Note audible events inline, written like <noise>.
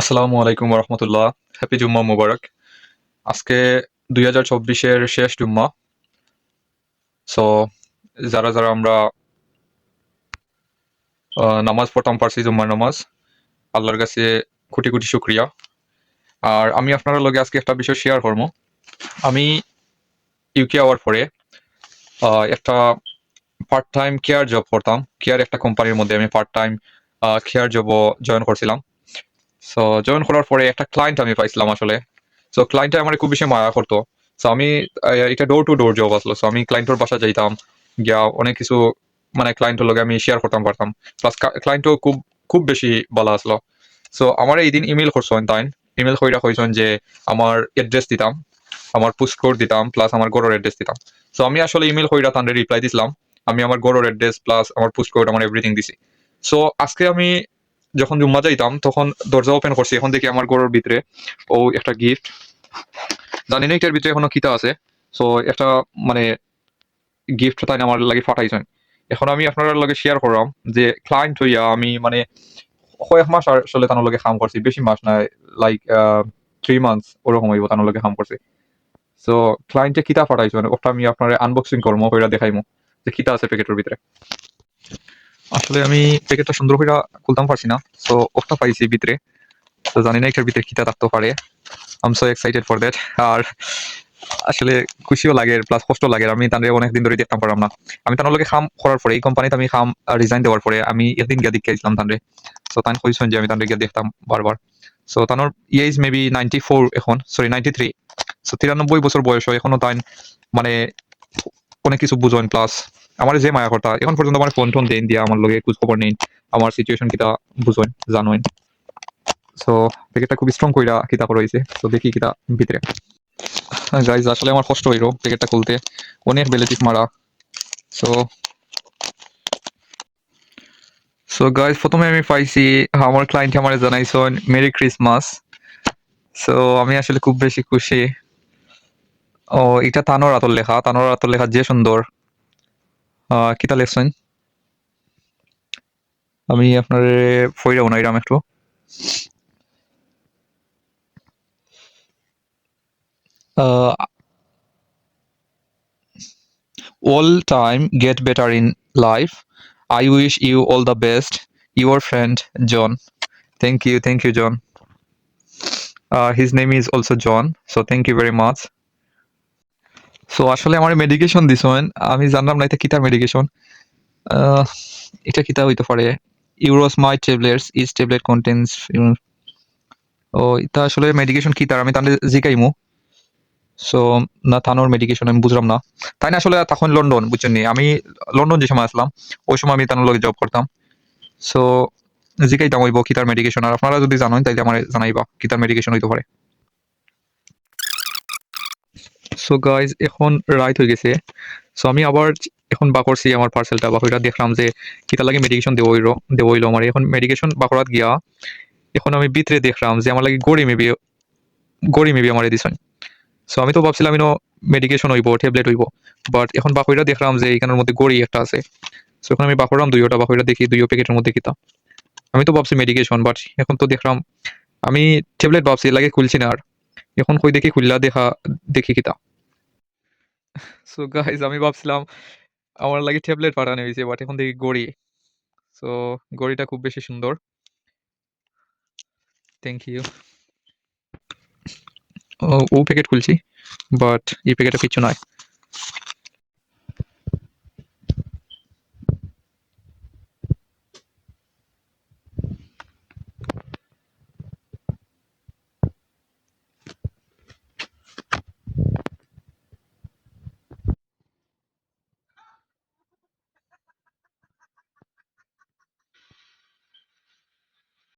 আসসালামু আলাইকুম রহমতুল্লাহ হ্যাপি জুম্মা মুবারক। আজকে দুই হাজার চব্বিশের শেষ জুম্মা। সো যারা যারা আমরা নামাজ পড়তাম পারছি জুম্মার নামাজ, আল্লাহর কাছে কোটি কোটি শুক্রিয়া। আর আমি আপনার লগে আজকে একটা বিষয় শেয়ার করব। আমি ইউকে আওয়ার পরে একটা পার্ট টাইম কেয়ার জব করতাম। কেয়ার একটা কোম্পানির মধ্যে আমি পার্ট টাইম কেয়ার জবও জয়েন করছিলাম। সো জয়েন করার পরে একটা ক্লায়েন্ট আমি পাইছিলাম আসলে। সো ক্লায়েন্টটা আমার খুব বেশি মায়া করতো। সো আমি এটা ডোর টু ডোর জব আসলো। সো আমি ক্লায়েন্টের বাসা যাইতাম, গিয়া অনেক কিছু মানে ক্লায়েন্টের লগে আমি শেয়ার করতাম, পারতাম। প্লাস ক্লায়েন্টও খুব খুব বেশি ভালো আসলো। সো আমার এই দিন ইমেল করছেন তাই ইমেল কইরা কইছেন যে, আমার এড্রেস দিতাম, আমার পুস্ট কোড দিতাম প্লাস আমার গড়ের অ্যাড্রেস দিতাম। সো আমি আসলে ইমেল কইরা তাদের রিপ্লাই দিছিলাম। আমি আমার গড়ের অ্যাড্রেস প্লাস আমার পুস্ট কোড আমার এভরিথিং দিছি। সো আজকে আমি যখন জুম্মা যাইতাম, তখন দরজা ওপেন করছি। এখন দেখি আমার গরুর ভিতরে ও একটা গিফট জানি না এটার ভিতরে এখনও কিতা আছে। সো একটা মানে গিফট তাই আমার লাগে ফাটাইছেন এখন আমি আপনার লগে শেয়ার করলাম যে ক্লায়েন্ট হইয়া আমি মানে কয়েক মাস আসলে তার লগে কাম করছি। বেশি মাস না লাইক থ্রি মান্থস ওরকম হইব তার লগে কাম করছি। সো ক্লায়েন্টে কিতা ফাটাইছেন ওটা আমি আপনার আনবক্সিং করব ওইটা দেখাইমু যে কিতা আছে প্যাকেটের ভিতরে। আসলে আমি প্যাকেটটা সুন্দর করে খুলতাম পারছি না সো ওটা পাইছি ভিতরে। তো জানি না এটার ভিতরে কিতা থাকতে পারে। I'm so excited for that আর আসলে খুশিও লাগে প্লাস কষ্ট লাগে। আমি তাদের অনেকদিন ধরে দেখতাম পারলাম না। আমি তার লগে কাম করার পরে, এই কোম্পানিতে আমি খাম রিজাইন দেওয়ার পরে, আমি একদিন গিয়ে দেখে আসলাম তাদের সো তাই কইছেন যে আমি তাদের গিয়ে দেখতাম বারবার। সো তানোর ইয়েজ মেবি নাইনটি ফোর এখন সরি নাইনটি থ্রি সো তিরানব্বই বছর বয়স এখনও তাই মানে অনেক কিছু বুঝেন প্লাস আমার যে মায়া কথা এখন পর্যন্ত আমার ফোন টোন দেন দিয়া, আমার লগে খোঁজ খবর নেই। আমার সিচুয়েশন কিটা বুঝেন জানোয়েন। সো প্যাকেটটা খুব স্ট্রং কইরা কিতা রয়েছে তো দেখি কিতা ভিতরে। গাইজ আসলে আমার কষ্ট হইল প্যাকেটটা খুলতে। অনেক বেলেটিস মারা। সো সো গাইজ প্রথমে আমি পাইছি, আমার ক্লায়েন্ট আমার জানাইছেন মেরি ক্রিসমাস সো আমি আসলে খুব বেশি খুশি। ও, এটা তানোর আতর লেখা। তানোর আতর লেখা যে সুন্দর। আহ, কিতা লেখছেন আমি আপনার ফইরা উনাইরাম একটু uh, time get better in life i wish you all the best your friend john thank you thank you john uh, his name is also john so thank you very much so আসলে আমার medication দিছেন আমি জানলাম না এটা কিতা medication এটা কিতা হইতে পারে? ইউরোসমাই ট্যাবলেটস ইচ ট্যাবলেট কন্টেন্স ও, এটা আসলে মেডিকেশন কি তার আমি তাহলে জিকাইমু। সো না থানোর মেডিকেশন আমি বুঝলাম না। তাই না, আসলে তখন লন্ডন, বুঝছেন নি? আমি লন্ডন যে সময় আসলাম, ওই সময় আমি তানোর লগে জব করতাম। সো জিকাইতাম হইব কিতার মেডিকেশন আর আপনারা যদি জানেন তাইলে আমার জানাইবা কিতার মেডিকেশন হইতে পারে। সো গাইজ এখন রাইট হয়ে গেছে। সো আমি আবার এখন বাকরছি আমার পার্সেলটা বাকরটা দেখলাম যে কিতার লাগে মেডিকেশন হইল দেওয়া আমার এখন মেডিকেশন বাকরাত গিয়া। এখন আমি ভিতরে দেখলাম যে আমার লাগে গড়ি মেবি গড়ি মেবি আমার দিছেন সো আমি তো ভাবছিলাম ইনো মেডিকেশন হইব ট্যাবলেট হইব। বাট এখন বাকইরা দেখলাম যে এখানের মধ্যে গড়ি একটা আছে। সো এখন আমি বাকরাম দুইটা বাকইরা দেখি দুইও প্যাকেটের মধ্যে কিতা। আমি তো ভাবছি মেডিকেশন বাট এখন তো দেখলাম আমি ট্যাবলেট ভাবছি, লাগে খুলছি না আর এখন কই দেখি খুললা, দেখা দেখি কিতা। <laughs> সো গাইজ আমি ভাবছিলাম আমার লাগে ট্যাবলেট পাঠানো হয়েছে বাট এখন দেখি গড়ি সো গড়িটা খুব বেশি সুন্দর। থ্যাংক ইউ ও প্যাকেট খুলছি বাট এই প্যাকেটে কিছু নয়।